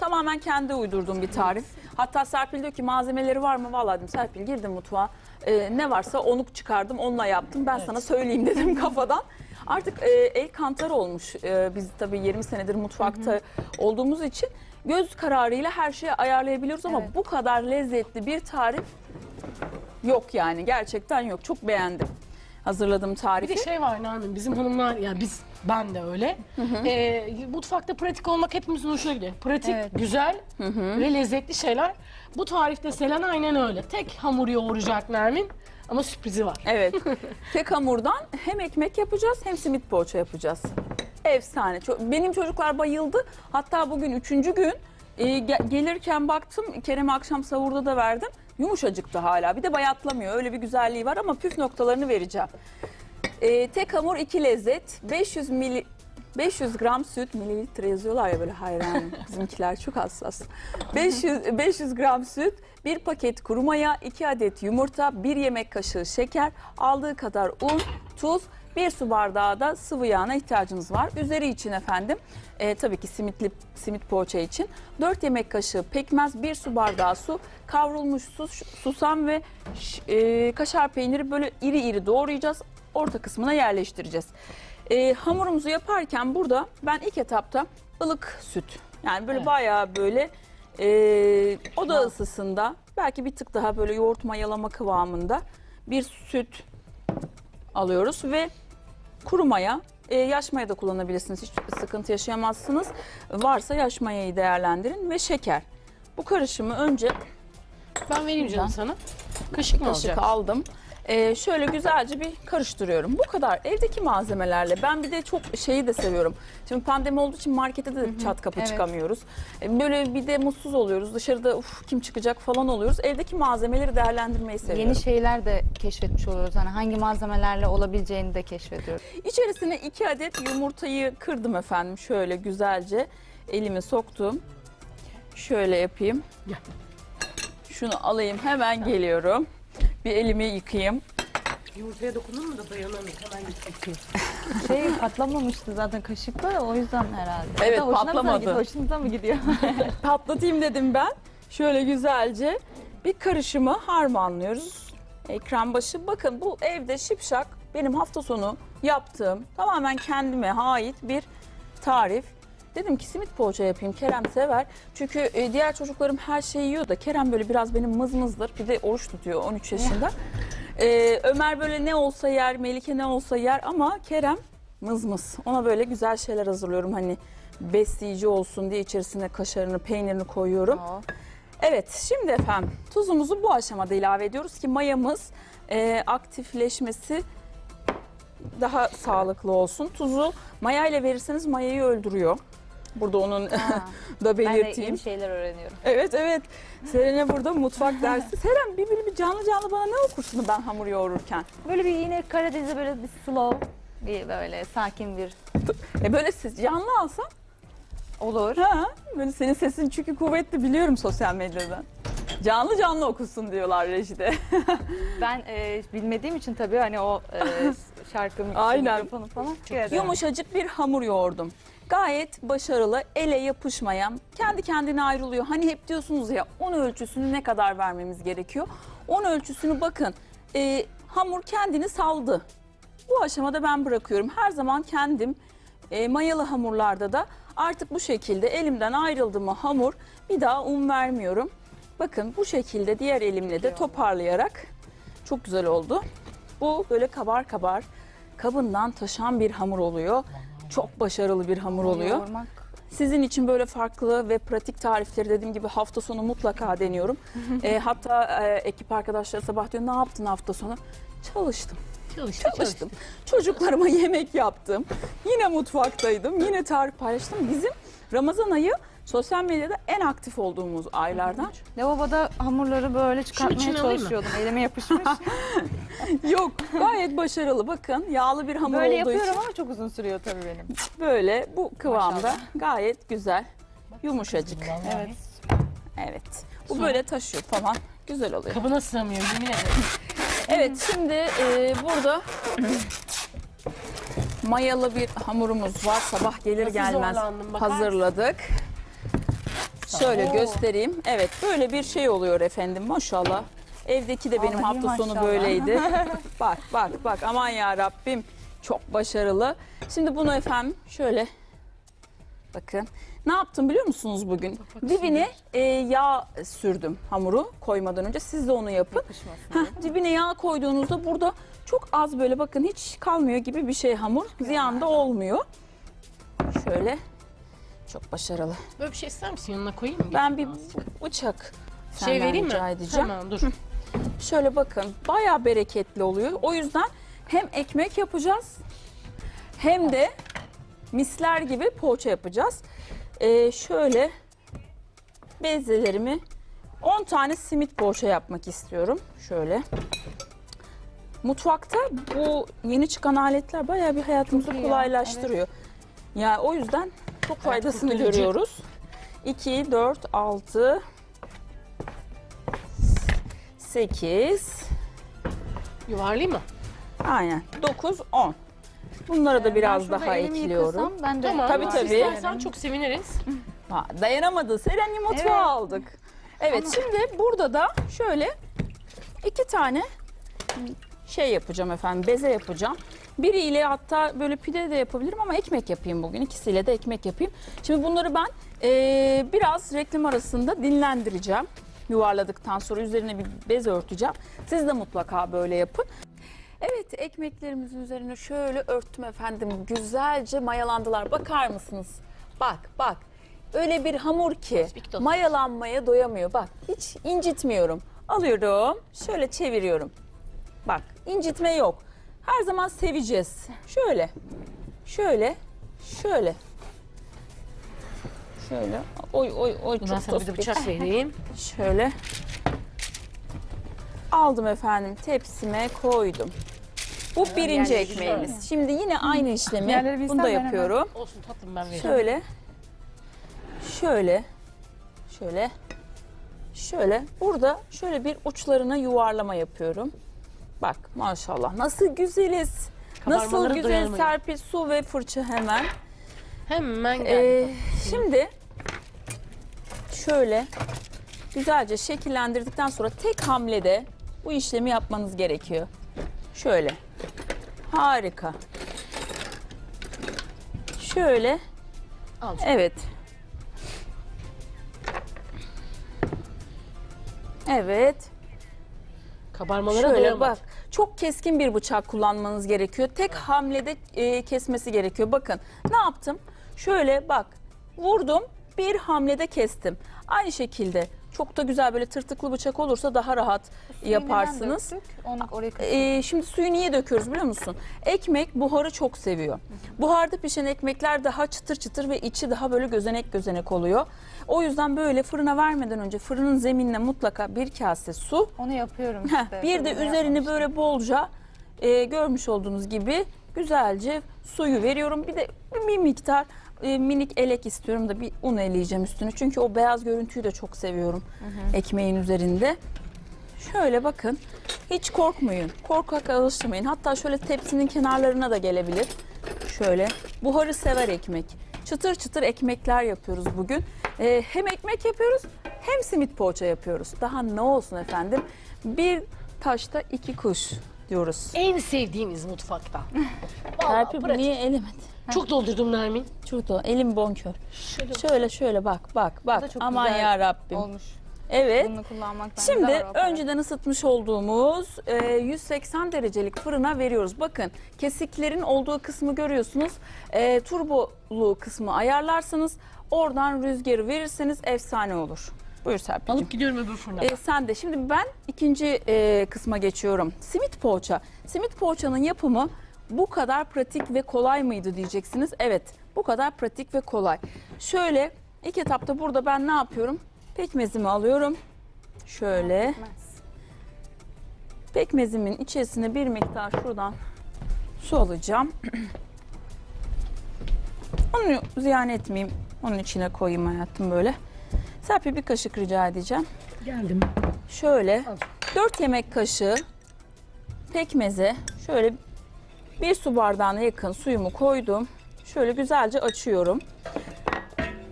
Tamamen kendi uydurduğum bir tarif. Hatta Serpil diyor ki malzemeleri var mı? Vallahi dedim Serpil girdim mutfağa. Ee, ne varsa onu çıkardım, onunla yaptım. Ben sana söyleyeyim dedim kafadan. Artık e, el kantar olmuş. E, biz tabii 20 senedir mutfakta olduğumuz için göz kararıyla her şeyi ayarlayabiliyoruz ama Evet. bu kadar lezzetli bir tarif yok yani. Gerçekten yok. Çok beğendim hazırladığım Bir tarifi. de şey var Nermin bizim hanımlar ya biz ben de öyle. Ee, mutfakta pratik olmak hepimizin hoşuna gidiyor. Pratik, Evet. güzel ve lezzetli şeyler. Bu tarifte Selen aynen öyle. Tek hamur yoğuracak Nermin ama sürprizi var. Evet. Tek hamurdan hem ekmek yapacağız hem simit poğaça yapacağız. Efsane. Ço- Benim çocuklar bayıldı. Hatta bugün üçüncü gün e, ge- gelirken baktım Kerem'e akşam savurda da verdim. Yumuşacıktı hala. Bir de bayatlamıyor. Öyle bir güzelliği var ama püf noktalarını vereceğim. E, tek hamur iki lezzet. 500 mili 500 gram süt mililitre yazıyorlar ya böyle hayranım. Bizimkiler çok hassas. 500 500 gram süt, bir paket kuru maya, 2 adet yumurta, 1 yemek kaşığı şeker, aldığı kadar un, tuz, 1 su bardağı da sıvı yağına ihtiyacınız var. Üzeri için efendim e, tabii ki simitli simit poğaça için 4 yemek kaşığı pekmez, 1 su bardağı su, kavrulmuş sus, susam ve e, kaşar peyniri böyle iri iri doğrayacağız. Orta kısmına yerleştireceğiz. E, hamurumuzu yaparken burada ben ilk etapta ılık süt yani böyle Evet. bayağı böyle e, oda ısısında belki bir tık daha böyle yoğurt mayalama kıvamında bir süt alıyoruz ve kuru maya e, yaş maya da kullanabilirsiniz hiç sıkıntı yaşayamazsınız varsa yaş mayayı değerlendirin ve şeker bu karışımı önce Ben vereyim canım sana. Kaşık mı kaşık alacaksın? aldım. Ee, şöyle güzelce bir karıştırıyorum. Bu kadar evdeki malzemelerle. Ben bir de çok şeyi de seviyorum. Şimdi pandemi olduğu için markete de çat kapı evet. çıkamıyoruz. Ee, Böyle bir de mutsuz oluyoruz. Dışarıda uf kim çıkacak falan oluyoruz. Evdeki malzemeleri değerlendirmeyi seviyorum. Yeni şeyler de keşfetmiş oluyoruz. Hani hangi malzemelerle olabileceğini de keşfediyoruz. İçerisine iki adet yumurtayı kırdım efendim. Şöyle güzelce elimi soktum. Şöyle yapayım. Gel. Şunu alayım hemen geliyorum. Bir elimi yıkayayım. Yumurtaya dokundun mu da dayanamıyor. Hemen git Şey patlamamıştı zaten kaşıkla o yüzden herhalde. Evet, da hoşuna mı patlamadı. gidiyor, Hoşunuza mı gidiyor? patlatayım dedim ben. Şöyle güzelce bir karışımı harmanlıyoruz. Ekran başı bakın bu evde şipşak benim hafta sonu yaptığım tamamen kendime ait bir tarif. Dedim ki simit poğaça yapayım. Kerem sever. Çünkü e, diğer çocuklarım her şeyi yiyor da Kerem böyle biraz benim mızmızdır. Bir de oruç tutuyor 13 yaşında. E, Ömer böyle ne olsa yer, Melike ne olsa yer ama Kerem mızmız. Ona böyle güzel şeyler hazırlıyorum. Hani besleyici olsun diye içerisine kaşarını, peynirini koyuyorum. Oo. Evet, şimdi efendim tuzumuzu bu aşamada ilave ediyoruz ki mayamız e, aktifleşmesi daha sağlıklı olsun. Tuzu maya ile verirseniz mayayı öldürüyor. Burada onun Ha, da ben de belirteyim. yeni şeyler öğreniyorum. Evet evet. Seren'e burada mutfak dersi. Seren bir, bir, bir canlı canlı bana ne okursun ben hamur yoğururken? Böyle bir yine Karadeniz'de böyle bir slow, bir böyle sakin bir E böyle ses canlı alsam olur. ha böyle senin sesin çünkü kuvvetli biliyorum sosyal medyadan. Canlı canlı okusun diyorlar rejide. Ben e, bilmediğim için tabii hani o e, şarkı Aynen. mikrofonu falan. Çok Yumuşacık bir hamur yoğurdum. Gayet başarılı, ele yapışmayan, kendi kendine ayrılıyor. Hani hep diyorsunuz ya un ölçüsünü ne kadar vermemiz gerekiyor? Un ölçüsünü bakın, e, hamur kendini saldı. Bu aşamada ben bırakıyorum. Her zaman kendim e, mayalı hamurlarda da artık bu şekilde elimden ayrıldı mı hamur bir daha un vermiyorum. Bakın bu şekilde diğer elimle de toparlayarak çok güzel oldu. Bu böyle kabar kabar kabından taşan bir hamur oluyor. Çok başarılı bir hamur oluyor. Sizin için böyle farklı ve pratik tarifleri dediğim gibi hafta sonu mutlaka deniyorum. E, hatta e, ekip arkadaşları sabah diyor ne yaptın hafta sonu? Çalıştım. Çalıştı, Çalıştım. Çocuklarıma yemek yaptım. Yine mutfaktaydım. Yine tarif paylaştım. Bizim Ramazan ayı sosyal medyada en aktif olduğumuz aylardan. Lavaboda hamurları böyle çıkartmaya içine alayım mı? çalışıyordum. Elime yapışmış. Yok gayet başarılı bakın. Yağlı bir hamur böyle olduğu yapıyorum için ama çok uzun sürüyor tabii benim. böyle bu kıvamda Maşallah. gayet güzel. Yumuşacık. Evet. Evet. Bu Sonra- böyle taşıyor falan. Güzel oluyor. Kabına sığmıyor yemin ederim. Evet şimdi e, burada mayalı bir hamurumuz var. Sabah gelir Nasıl gelmez zorlandım bakar hazırladık. Şöyle Oo. göstereyim. Evet böyle bir şey oluyor efendim maşallah. Evdeki de benim Vallahi hafta sonu maşallah. böyleydi. bak bak bak aman ya Rabbim çok başarılı. Şimdi bunu efendim şöyle bakın. Ne yaptım biliyor musunuz bugün? Dibine e, yağ sürdüm hamuru koymadan önce. Siz de onu yapın. Heh, dibine yağ koyduğunuzda burada çok az böyle bakın hiç kalmıyor gibi bir şey hamur. Ziyan da olmuyor. Şöyle çok başarılı. Böyle bir şey ister misin yanına koyayım mı? Ben bir bıçak şey vereyim mi? rica edeceğim. Tamam dur. Şöyle bakın bayağı bereketli oluyor. O yüzden hem ekmek yapacağız hem de misler gibi poğaça yapacağız. Ee, şöyle bezelerimi 10 tane simit poğaça yapmak istiyorum. Şöyle. Mutfakta bu yeni çıkan aletler bayağı bir hayatımızı Çok iyi ya, kolaylaştırıyor. Ya o yüzden çok faydasını kurtarıcı. görüyoruz. 2, 4, 6, 8, Yuvarlayayım mı? aynen 9, 10. Bunlara da biraz daha ekliyorum. Ben de Tamam. Tabii, tabii. istersen çok seviniriz. Ha, dayanamadı. Seren'i mutfağa Evet. aldık. Evet şimdi burada da şöyle iki tane şey yapacağım efendim. Beze yapacağım. Biriyle hatta böyle pide de yapabilirim ama ekmek yapayım bugün. İkisiyle de ekmek yapayım. Şimdi bunları ben eee, biraz reklam arasında dinlendireceğim. Yuvarladıktan sonra üzerine bir bez örteceğim. Siz de mutlaka böyle yapın. Evet ekmeklerimizin üzerine şöyle örttüm efendim. Güzelce mayalandılar. Bakar mısınız? Bak bak. Öyle bir hamur ki mayalanmaya doyamıyor. Bak hiç incitmiyorum. Alıyorum şöyle çeviriyorum. Bak incitme yok. Her zaman seveceğiz. Şöyle. Şöyle. Şöyle. Şöyle. Oy oy oy Ben çok sana bir de bıçak vereyim. Şöyle. Aldım efendim tepsime koydum. Bu birinci yerleri ekmeğimiz. Şimdi yine aynı işlemi bilsem bunu da ben hemen- yapıyorum. Olsun tatlım ben veririm. Şöyle. Şöyle. Şöyle. Şöyle. Burada şöyle bir uçlarına yuvarlama yapıyorum. Bak maşallah nasıl güzeliz. Nasıl güzel dayanamıyor. serpil su ve fırça hemen. Hemen geldi. Ee, şimdi şöyle güzelce şekillendirdikten sonra tek hamlede bu işlemi yapmanız gerekiyor. Şöyle. Harika. Şöyle. Al. Evet. Evet. Kabarmalara Şöyle doyamadım. bak. Çok keskin bir bıçak kullanmanız gerekiyor. Tek hamlede e, kesmesi gerekiyor. Bakın ne yaptım? Şöyle bak. Vurdum. Bir hamlede kestim. Aynı şekilde çok da güzel böyle tırtıklı bıçak olursa daha rahat yaparsınız. Döktük, Onu oraya kıstık. Ee, şimdi suyu niye döküyoruz biliyor musun? Ekmek buharı çok seviyor. Buharda pişen ekmekler daha çıtır çıtır ve içi daha böyle gözenek gözenek oluyor. O yüzden böyle fırına vermeden önce fırının zeminine mutlaka bir kase su. Onu yapıyorum Heh, işte. bir de yapmamıştım. böyle bolca e, görmüş olduğunuz gibi güzelce suyu veriyorum. Bir de bir miktar e, minik elek istiyorum da bir un eleyeceğim üstüne. Çünkü o beyaz görüntüyü de çok seviyorum ekmeğin üzerinde. Şöyle bakın. Hiç korkmayın. Korkak alıştırmayın. Hatta şöyle tepsinin kenarlarına da gelebilir. Şöyle. Buharı sever ekmek. Çıtır çıtır ekmekler yapıyoruz bugün. Ee, hem ekmek yapıyoruz hem simit poğaça yapıyoruz. Daha ne olsun efendim? Bir taşta iki kuş diyoruz. En sevdiğiniz mutfakta. Vallahi Serpil pratik. niye elemedi? Çok doldurdum Nermin. Çok da elim bonkör. Şöyle Şöyle şöyle bak bak bak. Aman ya Rabbim. olmuş. Evet. Bunu kullanmak bence Şimdi daha rahat. önceden ısıtmış olduğumuz e, 180 derecelik fırına veriyoruz. Bakın kesiklerin olduğu kısmı görüyorsunuz. E, turbolu kısmı ayarlarsanız oradan rüzgarı verirseniz efsane olur. Buyur Serpil'cim. alıp gidiyorum öbür fırına. E, sen de şimdi ben ikinci e, kısma geçiyorum. Simit poğaça. Simit poğaçanın yapımı bu kadar pratik ve kolay mıydı diyeceksiniz. Evet bu kadar pratik ve kolay. Şöyle ilk etapta burada ben ne yapıyorum? Pekmezimi alıyorum. Şöyle. Pekmezimin içerisine bir miktar şuradan su alacağım. Onu ziyan etmeyeyim. Onun içine koyayım hayatım böyle. Serpil bir kaşık rica edeceğim. Geldim. Şöyle Al. 4 yemek kaşığı pekmeze şöyle bir su bardağına yakın suyumu koydum. Şöyle güzelce açıyorum.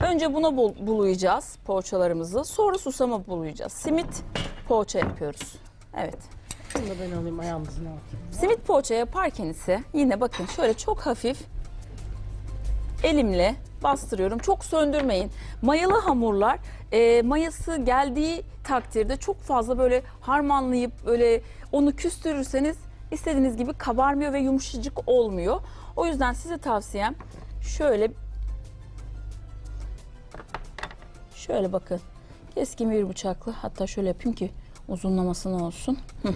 Önce buna bul- bulayacağız poğaçalarımızı. Sonra susama bulayacağız. Simit poğaça yapıyoruz. Evet. Bunu da ben alayım ayağımızın altına. Simit poğaça yaparken ise yine bakın şöyle çok hafif elimle bastırıyorum. Çok söndürmeyin. Mayalı hamurlar e, mayası geldiği takdirde çok fazla böyle harmanlayıp böyle onu küstürürseniz istediğiniz gibi kabarmıyor ve yumuşacık olmuyor. O yüzden size tavsiyem şöyle şöyle bakın keskin bir bıçakla hatta şöyle yapayım ki uzunlamasına olsun. Hı.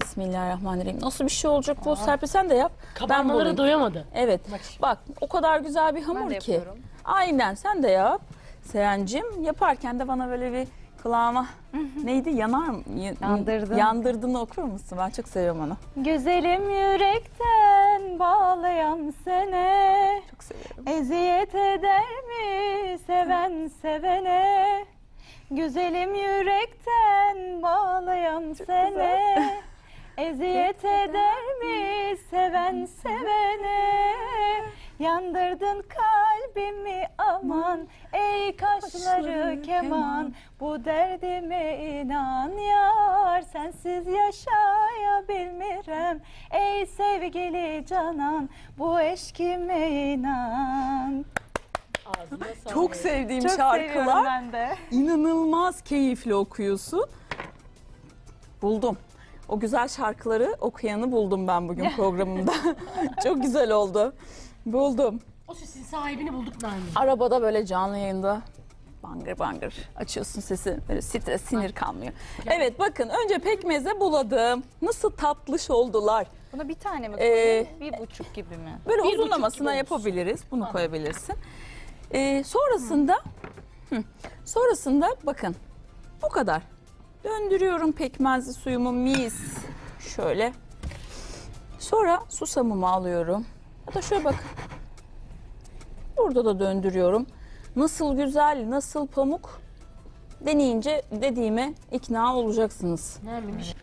Bismillahirrahmanirrahim. Nasıl bir şey olacak bu? Serpil sen de yap. Ben Kabarmalara bulayım. doyamadı. Evet. Bak. Bak o kadar güzel bir Ben hamur ki. yapıyorum. Aynen sen de yap. Serencim yaparken de bana böyle bir kulağıma neydi yanar mı? Yandırdın. Yandırdığını okur musun? Ben çok seviyorum onu. Güzelim yürekten bağlayan sene Çok seviyorum. Eziyet eder mi seven sevene Güzelim yürekten bağlayan sene Eziyet eder mi seven sevene Yandırdın kalbimi aman Ey kaşları keman. Bu derdime inan yar Sensiz yaşayabilmirem Ey sevgili canan Bu eşkime inan. Çok sevdiğim Çok seviyorum şarkılar. ben de. İnanılmaz keyifli okuyorsun. Buldum. O güzel şarkıları okuyanı buldum ben bugün programımda. çok güzel oldu. Buldum. O sesin sahibini bulduk Nermin. Arabada böyle canlı yayında bangır bangır açıyorsun sesi. Böyle stres, sinir kalmıyor. Evet bakın önce pekmeze buladım. Nasıl tatlış oldular. Buna bir tane mi Ee, koyayım? bir buçuk gibi mi? Böyle Bir buçuk uzunlamasına gibi yapabiliriz. Bunu koyabilirsin. Ee, sonrasında hı, sonrasında bakın bu kadar. Döndürüyorum pekmezli suyumu mis. Şöyle. Sonra susamımı alıyorum. Ya da şöyle bakın. Burada da döndürüyorum. Nasıl güzel, nasıl pamuk. Deneyince dediğime ikna olacaksınız. Şey.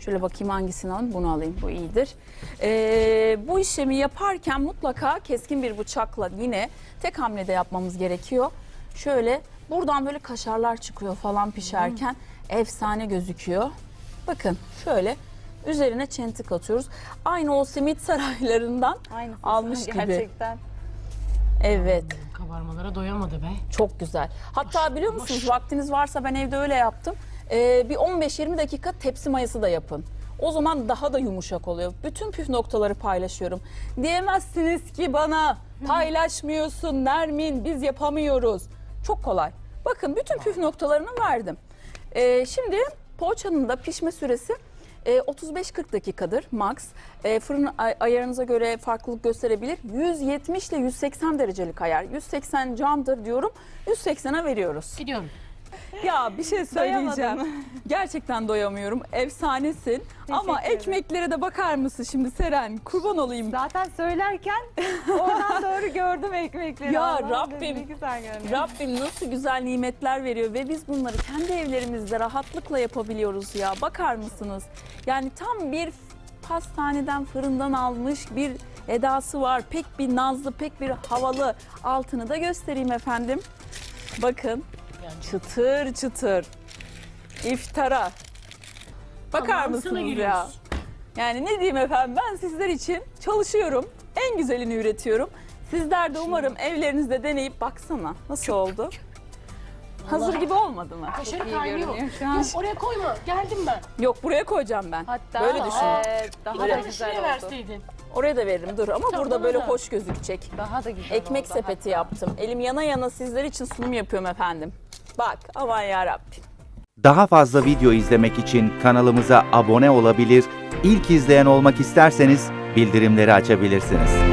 Şöyle bakayım hangisini alayım. Bunu alayım. Bu iyidir. Ee, bu işlemi yaparken mutlaka keskin bir bıçakla yine tek hamlede yapmamız gerekiyor. Şöyle buradan böyle kaşarlar çıkıyor falan pişerken efsane gözüküyor. Bakın şöyle üzerine çentik atıyoruz. Aynı o simit saraylarından Aynı almış gibi. Gerçekten. Evet. Kabarmalara doyamadı be. Çok güzel. Hatta biliyor musunuz vaktiniz varsa ben evde öyle yaptım. Ee, bir 15-20 dakika tepsi mayası da yapın. O zaman daha da yumuşak oluyor. Bütün püf noktaları paylaşıyorum. Diyemezsiniz ki bana paylaşmıyorsun Nermin biz yapamıyoruz. Çok kolay. Bakın bütün püf noktalarını verdim. Ee, şimdi poğaçanın da pişme süresi e, 35-40 dakikadır max. E, fırın ay- ayarınıza göre farklılık gösterebilir. 170 ile 180 derecelik ayar. 180 camdır diyorum. 180'e veriyoruz. Gidiyorum. Ya bir şey söyleyeceğim. Gerçekten doyamıyorum. Efsanesin. Ama ederim. ekmeklere de bakar mısın şimdi Seren? Kurban olayım. Zaten söylerken oradan doğru gördüm ekmekleri. Ya Allah'ım Rabbim. Rabbim nasıl güzel nimetler veriyor ve biz bunları kendi evlerimizde rahatlıkla yapabiliyoruz ya. Bakar mısınız? Yani tam bir pastaneden, fırından almış bir edası var. Pek bir nazlı, pek bir havalı. Altını da göstereyim efendim. Bakın çıtır çıtır. İftara. Bakar Tamam, mısınız sana ya? geliyoruz. Yani ne diyeyim efendim ben sizler için çalışıyorum. En güzelini üretiyorum. Sizler de umarım evlerinizde deneyip baksana nasıl oldu? Hazır gibi olmadı mı? Kaşarı iyi kaynıyor. görünüyor şu an. Yok, oraya koyma. Geldim ben. Yok buraya koyacağım ben. Hatta Böyle düşün. e, daha Böyle. da Bana güzel şuraya oldu. verseydin. Oraya da veririm dur ama Tamam, burada böyle da. hoş gözükecek. Daha da güzel Ekmek oldu sepeti hatta. yaptım. Elim yana yana sizler için sunum yapıyorum efendim. Bak aman yarabbim. Daha fazla video izlemek için kanalımıza abone olabilir, ilk izleyen olmak isterseniz bildirimleri açabilirsiniz.